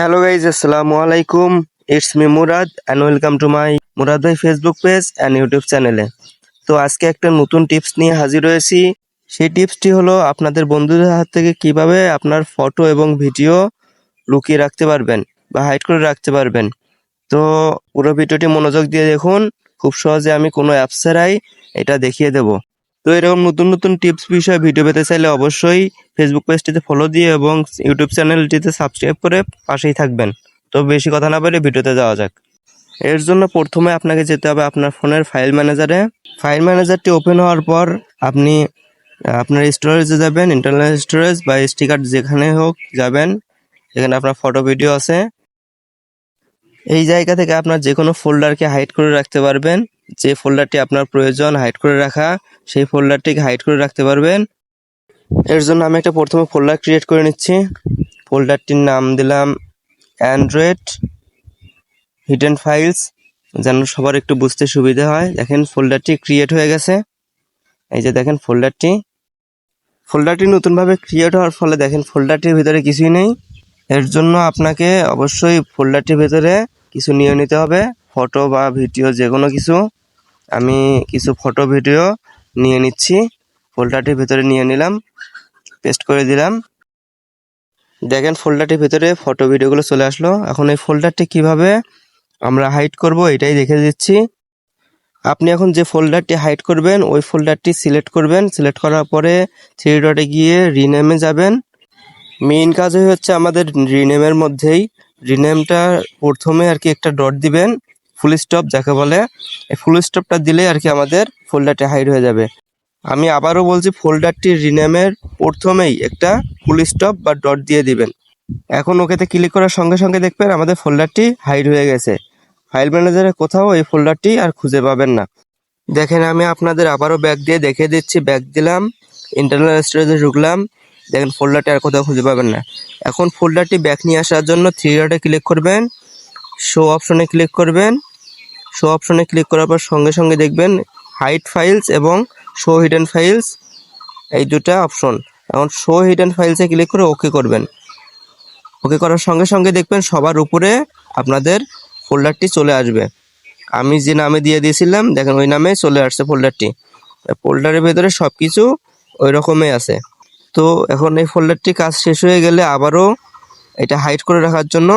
Hello guys আসসালামু আলাইকুম it's me Murad and welcome to my Murad ভাই Facebook page and YouTube চ্যানেলে তো আজকে একটা নতুন টিপস নিয়ে হাজির হয়েছি। সেই টিপসটি হলো আপনাদের বন্ধুদের হাত থেকে কীভাবে আপনার ফটো এবং ভিডিও লুকিয়ে রাখতে পারবেন বা হাইড করে রাখতে পারবেন। তো পুরো ভিডিওটি মনোযোগ দিয়ে দেখুন। খুব সহজে আমি কোনো অ্যাপ ছাড়াই এটা দেখিয়ে দেব। তো এরকম নতুন নতুন টিপস বিষয়ে ভিডিও পেতে চাইলে অবশ্যই ফেসবুক পেজটিতে ফলো দিয়ে এবং ইউটিউব চ্যানেলটিতে সাবস্ক্রাইব করে পাশেই থাকবেন। তো বেশি কথা না বলে ভিডিওতে যাওয়া যাক। এর জন্য প্রথমে আপনাকে যেতে হবে আপনার ফোনের ফাইল ম্যানেজারে ফাইল ম্যানেজারটি ওপেন হওয়ার পর আপনি, আপনার স্টোরেজে যাবেন ইন্টারনাল স্টোরেজ বা স্টিকার যেখানে হোক যাবেন। এখানে আপনার ফটো ভিডিও আছে। এই জায়গা থেকে আপনার যে কোনো ফোল্ডারকে হাইড করে রাখতে পারবেন। যে ফোল্ডারটি আপনার প্রয়োজন হাইড করে রাখা, সেই ফোল্ডারটিকে হাইড করে রাখতে পারবেন। এর জন্য আমি একটা প্রথমে ফোল্ডার ক্রিয়েট করে নিচ্ছি। ফোল্ডারটির নাম দিলাম অ্যান্ড্রয়েড হিডেন ফাইলস যেন সবার একটু বুঝতে সুবিধা হয়। দেখেন ফোল্ডারটি ক্রিয়েট হয়ে গেছে। এই যে দেখেন ফোল্ডারটি ফোল্ডারটি নতুনভাবে ক্রিয়েট হওয়ার ফলে দেখেন ফোল্ডারটির ভিতরে কিছুই নেই। এর জন্য আপনাকে অবশ্যই ফোল্ডারটির ভিতরে কিছু নিয়ে নিতে হবে। ফটো বা ভিডিও যে কোনো কিছু। আমি কিছু ফটো ভিডিও নিয়ে নিচ্ছি। ফোল্ডারটির ভিতরে নিয়ে নিলাম পেস্ট করে দিলাম। দেখেন ফোল্ডারটির ভিতরে ফটো ভিডিওগুলো চলে আসলো। এখন এই ফোল্ডারটি কীভাবে আমরা হাইড করব এটাই দেখে দিচ্ছি। আপনি এখন যে ফোল্ডারটি হাইড করবেন, ওই ফোল্ডারটি সিলেক্ট করবেন। সিলেক্ট করার পরে থ্রি ডটে গিয়ে রিনেমে যাবেন। মেইন কাজই হচ্ছে আমাদের রিনেমের মধ্যেই রিনেমটা প্রথমে আর কি একটা ডট দিবেন। ফুল স্টপ যাকে বলে এই ফুল স্টপটা দিলে আর কি আমাদের ফোল্ডারটি হাইড হয়ে যাবে। আমি আবারও বলছি ফোল্ডারটির রিনেমের প্রথমেই একটা ফুল স্টপ বা ডট দিয়ে দিবেন। এখন ওকেতে ক্লিক করার সঙ্গে সঙ্গে দেখবেন আমাদের ফোল্ডারটি হাইড হয়ে গেছে। ফাইল ম্যানেজারে কোথাও এই ফোল্ডারটি আর খুঁজে পাবেন না। দেখেন, আমি আপনাদের আবারও ব্যাগ দিয়ে দেখে দিচ্ছি ব্যাগ দিলাম ইন্টারনাল স্টোরেজে ঢুকলাম, দেখেন ফোল্ডারটি আর কোথাও খুঁজে পাবেন না। এখন ফোল্ডারটি ব্যাক নিয়ে আসার জন্য থ্রি ডটে ক্লিক করবেন শো অপশনে ক্লিক করবেন শো অপশনে ক্লিক করার পর সঙ্গে সঙ্গে দেখবেন হাইড ফাইলস এবং শো হিডেন ফাইলস এই দুটা অপশন এখন শো হিডেন ফাইলসে ক্লিক করে ওকে করবেন। ওকে করার সঙ্গে সঙ্গে দেখবেন সবার উপরে আপনাদের ফোল্ডারটি চলে আসবে। আমি যে নামে দিয়ে দিয়েছিলাম, দেখেন ওই নামে চলে আসছে ফোল্ডারটি ফোল্ডারের ভেতরে সব কিছু ওই রকমই আছে। তো এখন এই ফোল্ডারটি কাজ শেষ হয়ে গেলে আবারও এটা হাইড করে রাখার জন্য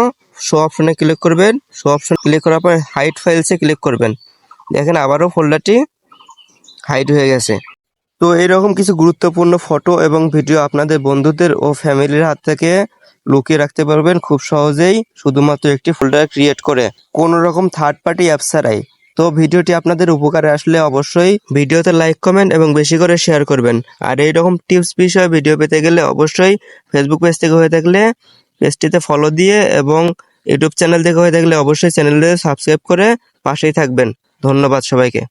শো অপশনে ক্লিক করবেন। শো অপশন ক্লিক করার পর হাইড ফাইলসে ক্লিক করবেন। দেখেন আবারও ফোল্ডারটি হাইড হয়ে গেছে। তো এরকম কিছু গুরুত্বপূর্ণ ফটো এবং ভিডিও আপনাদের বন্ধুদের ও ফ্যামিলির হাত থেকে লুকিয়ে রাখতে পারবেন খুব সহজেই, শুধুমাত্র একটি ফোল্ডার ক্রিয়েট করে। কোনো রকম থার্ড পার্টি অ্যাপ ছাড়াই। তো ভিডিওটি আপনাদের উপকারে আসলে অবশ্যই ভিডিওতে লাইক কমেন্ট এবং বেশি করে শেয়ার করবেন। আর এইরকম টিপস বিষয়ে ভিডিও পেতে গেলে অবশ্যই ফেসবুক পেজ থেকে হয়ে থাকলে পেজটিতে ফলো দিয়ে এবং ইউটিউব চ্যানেল দেখে হয়ে থাকলে অবশ্যই চ্যানেলটি সাবস্ক্রাইব করে পাশেই থাকবেন। ধন্যবাদ সবাইকে।